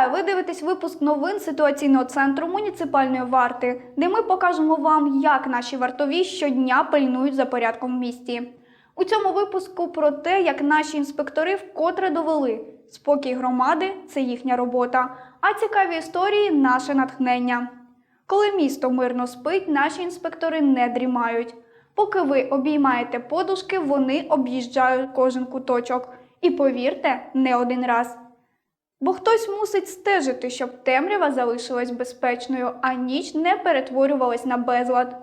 Нагадаю, ви дивитесь випуск новин ситуаційного центру муніципальної варти, де ми покажемо вам, як наші вартові щодня пильнують за порядком в місті. У цьому випуску про те, як наші інспектори вкотре довели, спокій громади це їхня робота, а цікаві історії наше натхнення. Коли місто мирно спить, наші інспектори не дрімають. Поки ви обіймаєте подушки, вони об'їжджають кожен куточок. І повірте, не один раз. Бо хтось мусить стежити, щоб темрява залишилась безпечною, а ніч не перетворювалась на безлад.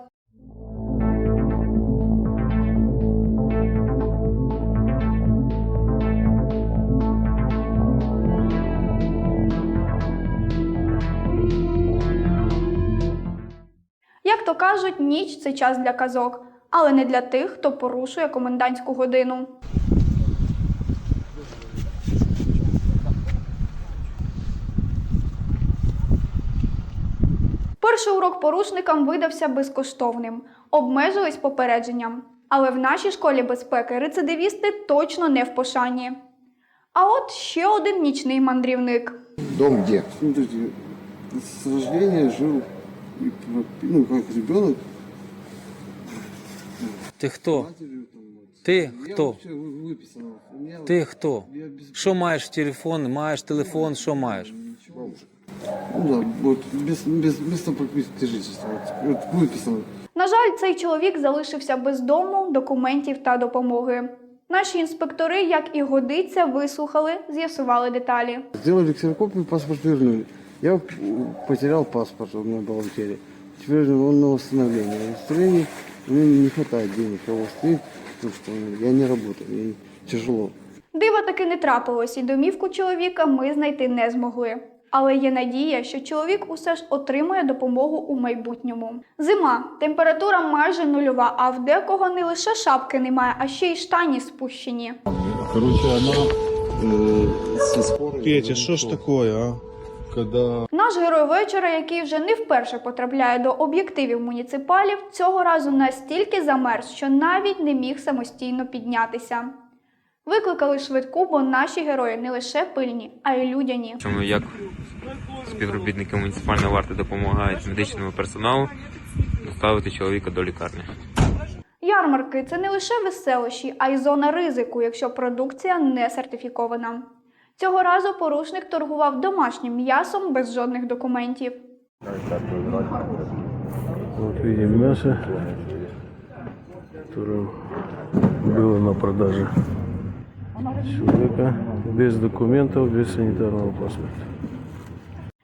Як то кажуть, ніч це час для казок, але не для тих, хто порушує комендантську годину. Перший урок порушникам видався безкоштовним, обмежились попередженням. Але в нашій школі безпеки рецидивісти точно не в пошані. А от ще один нічний мандрівник. Дом где? Смотрите, с рождения жил, и, ну, как ребенок. Ти хто? Матерью там. вот. Ти Я хто? вообще вы- выписано. У меня Ти хто? Я без... Що маєш в телефон? Маєш телефон, що маєш? Ну да, вот, без, без места прописки жительства. Вот, вот выписано. На жаль, цей чоловік залишився без дому, документів та допомоги. Наші інспектори, як і годиться, вислухали, з'ясували деталі. Сделали ксерокопию, паспорт вернули. Я м, потерял паспорт у меня в бухгалтерии. Теперь он на восстановление. На восстановление мне не хватает денег. А восстановить, потому что ну, я не работаю, мне тяжело. Дива таки не трапилось, і домівку чоловіка ми знайти не змогли. Але є надія, що чоловік усе ж отримує допомогу у майбутньому. Зима, температура майже нульова, а в декого не лише шапки немає, а ще й штані спущені. Короче, скорой... Петя, что ж такое, а? Когда Наш герой вечора, який вже не вперше потрапляє до об'єктивів муніципалів, цього разу настільки замерз, що навіть не міг самостійно піднятися. Викликали швидку, бо наші герої не лише пильні, а й людяні. Чому як співробітники муніципальної варти допомагають медичному персоналу доставити чоловіка до лікарні. Ярмарки це не лише веселощі, а й зона ризику, якщо продукція не сертифікована. Цього разу порушник торгував домашнім м'ясом без жодних документів. Вот видим мясо, которое было на продаже человека без документов, без санитарного паспорта.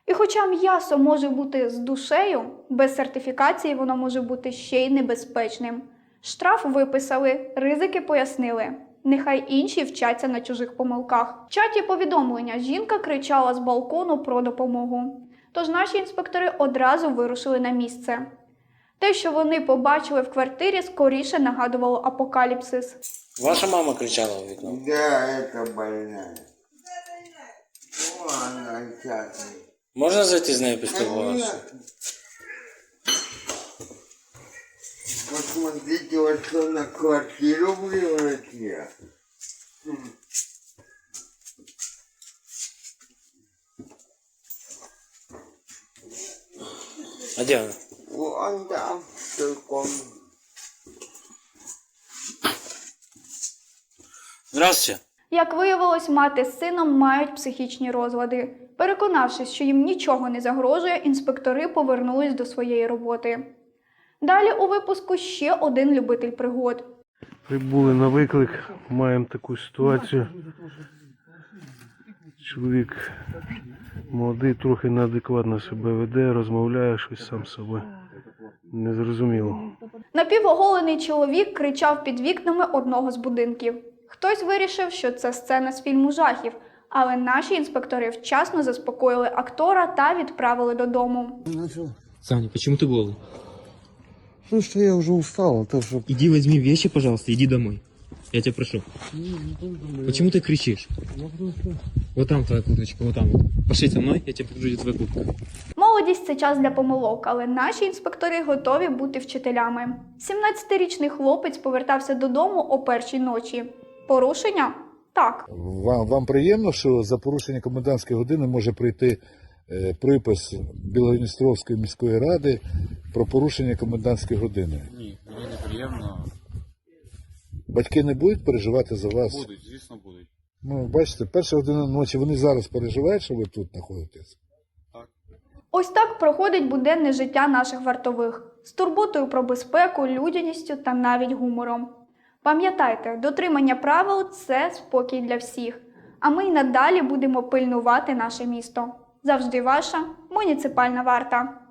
І хоча м'ясо може бути з душею, без сертифікації воно може бути ще й небезпечним. Штраф виписали, ризики пояснили. Нехай інші вчаться на чужих помилках. В чаті повідомлення жінка кричала з балкону про допомогу. Тож наші інспектори одразу вирушили на місце. Те, що вони побачили в квартирі, скоріше нагадувало апокаліпсис. Ваша мама кричала в вікно. Да, это больная. Она сейчас. Можна зайти з нею поспілкуватися? Посмотрите, вот что на квартиру вывалили. А де вона? Там, в той комнате. Здравствуйте. Як виявилось, мати з сином мають психічні розлади. Переконавшись, що їм нічого не загрожує, інспектори повернулись до своєї роботи. Далі у випуску ще один любитель пригод. Прибули на виклик, маємо таку ситуацію. Чоловік молодий, трохи неадекватно себе веде, розмовляє щось сам з собою. Незрозуміло. Напівоголений чоловік кричав під вікнами одного з будинків. Хтось вирішив, що це сцена з фільму жахів, але наші інспектори вчасно заспокоїли актора та відправили додому. Саня, почему ты голый? Потому что я уже устал, а то, что Иди возьми вещи, пожалуйста, иди домой. Я тебя прошу. Почему ты кричишь? Вот там твоя курточка, вот там. вот. Пошли со мной, я тебе покажу, где твоя куртка. Молодість це час для помилок, але наші інспектори готові бути вчителями. 17-річний хлопець повертався додому о першій ночі. Порушення? Так, Вам, вам приємно, що за порушення комендантської години може прийти е, припис Білогоністровської міської ради про порушення комендантської години? Ні, мені неприємно. Батьки не будуть переживати за вас? Будуть, звісно, будуть. Ну, бачите, перша година ночі вони зараз переживають, що ви тут знаходитесь. Ось так проходить буденне життя наших вартових з турботою про безпеку, людяністю та навіть гумором. Пам'ятайте, дотримання правил це спокій для всіх. А ми й надалі будемо пильнувати наше місто. Завжди ваша муніципальна варта.